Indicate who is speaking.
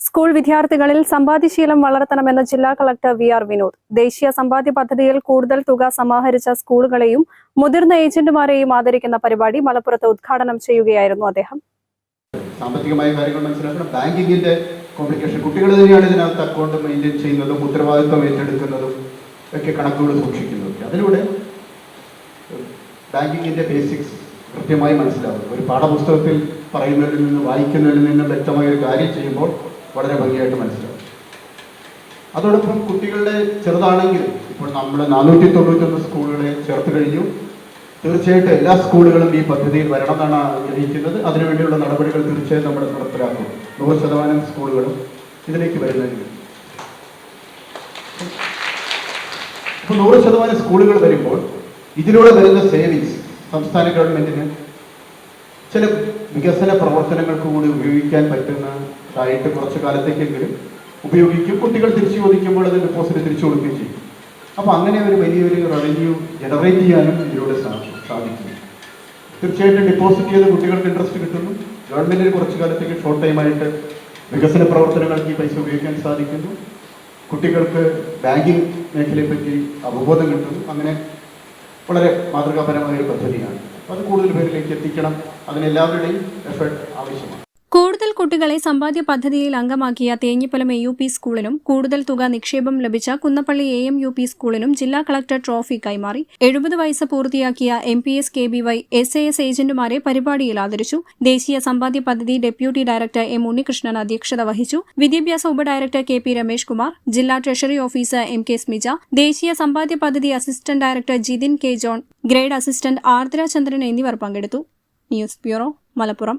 Speaker 1: School വിദ്യാർത്ഥികളിൽ സമ്പാദ്യശീലം വളർത്തണമെന്ന് ജില്ലാ collector V R Vinod. ദേശീയ സമ്പാദ്യ പദ്ധതിയിൽ കൂടുതൽ തുക സമാഹരിച്ച സ്കൂളുകളെയും മുതിർന്ന ഏജന്റുമാരെയും ആദരിക്കുന്ന പരിപാടി മലപ്പുറത്ത് ഉദ്ഘാടനം ചെയ്യുകയായിരുന്നു അദ്ദേഹം.
Speaker 2: സാമ്പത്തികമായ കാര്യങ്ങൾ മനസ്സിലാക്കണം. ബാങ്കിങ്ങിന്റെ കോംപ്ലിക്കേഷൻ കുട്ടികൾ തന്നെയാണ് ഇതിനകത്ത് അക്കൗണ്ട് മെയിന്റെയിൻ ചെയ്യുന്നതും ഉത്തരവാദിത്വം ഏറ്റെടുക്കുന്നതും ഒക്കെ കണക്കുകൾ സൂക്ഷിക്കുന്നതും അതിലൂടെ ബാങ്കിങ്ങിന്റെ ബേസിക്സ് കൃത്യമായി മനസ്സിലാവും ഒരു പാഠപുസ്തകത്തിൽ പറയുന്നതിൽ നിന്ന് വായിക്കുന്നതിൽ നിന്ന് വ്യക്തമായ ഒരു കാര്യം ചെയ്യുമ്പോൾ വളരെ ഭംഗിയായിട്ട് മനസ്സിലാവും അതോടൊപ്പം കുട്ടികളുടെ ചെറുതാണെങ്കിലും ഇപ്പോൾ നമ്മൾ നാനൂറ്റി തൊണ്ണൂറ്റൊന്ന് സ്കൂളുകളെ ചേർത്ത് കഴിഞ്ഞു. തീർച്ചയായിട്ടും എല്ലാ സ്കൂളുകളും ഈ പദ്ധതിയിൽ വരണം എന്നാണ് ആഗ്രഹിക്കുന്നത് അതിനുവേണ്ടിയുള്ള നടപടികൾ തീർച്ചയായും നമ്മൾ നടപ്പിലാക്കും. നൂറ് ശതമാനം സ്കൂളുകളും ഇതിലേക്ക് വരുന്നതിന്. ഇപ്പോൾ നൂറ് ശതമാനം സ്കൂളുകൾ വരുമ്പോൾ ഇതിലൂടെ വരുന്ന സേവിങ്സ് സംസ്ഥാന ഗവൺമെന്റിന് ചില വികസന പ്രവർത്തനങ്ങൾക്ക് കൂടി ഉപയോഗിക്കാൻ പറ്റുന്ന ആയിട്ട് കുറച്ചു കാലത്തേക്കെങ്കിലും ഉപയോഗിക്കും. കുട്ടികൾ തിരിച്ചു ചോദിക്കുമ്പോൾ അത് ഡെപ്പോസിറ്റ് തിരിച്ചു കൊടുക്കുകയും ചെയ്യും. അപ്പോൾ അങ്ങനെ ഒരു വലിയൊരു റവന്യൂ ജനറേറ്റ് ചെയ്യാനും ഇതിലൂടെ സാധിക്കും. തീർച്ചയായിട്ടും ഡെപ്പോസിറ്റ് ചെയ്ത് കുട്ടികൾക്ക് ഇൻട്രസ്റ്റ് കിട്ടുന്നു. ഗവൺമെന്റിന് കുറച്ചു കാലത്തേക്ക് ഷോർട്ട് ടൈമായിട്ട് വികസന പ്രവർത്തനങ്ങൾക്ക് ഈ പൈസ ഉപയോഗിക്കാൻ സാധിക്കുന്നു. കുട്ടികൾക്ക് ബാങ്കിങ് മേഖലയെ പറ്റി അവബോധം കിട്ടുന്നു. അങ്ങനെ വളരെ മാതൃകാപരമായ ഒരു പദ്ധതിയാണ്. അത് കൂടുതൽ പേരിലേക്ക് എത്തിക്കണം. അതിനെല്ലാവരുടെയും എഫേർട്ട് ആവശ്യമാണ്.
Speaker 1: കുട്ടികളെ സമ്പാദ്യ പദ്ധതിയിൽ അംഗമാക്കിയ തേഞ്ഞിപ്പലം എ യു പി സ്കൂളിനും കൂടുതൽ തുക നിക്ഷേപം ലഭിച്ച Kunnappally A M U P സ്കൂളിനും ജില്ലാ കളക്ടർ ട്രോഫി കൈമാറി. എഴുപത് വയസ്സ് പൂർത്തിയാക്കിയ M P S K B Y S A S ഏജന്റുമാരെ പരിപാടിയിൽ ആദരിച്ചു. ദേശീയ സമ്പാദ്യ പദ്ധതി ഡെപ്യൂട്ടി ഡയറക്ടർ എം ഉണ്ണികൃഷ്ണൻ അധ്യക്ഷത വഹിച്ചു. വിദ്യാഭ്യാസ ഉപഡയറക്ടർ കെ പി രമേഷ് കുമാർ ജില്ലാ treasury officer M K Smija ദേശീയ സമ്പാദ്യ പദ്ധതി assistant director Jithin K John grade assistant Ardra Chandran എന്നിവർ പങ്കെടുത്തു. News bureau Malappuram.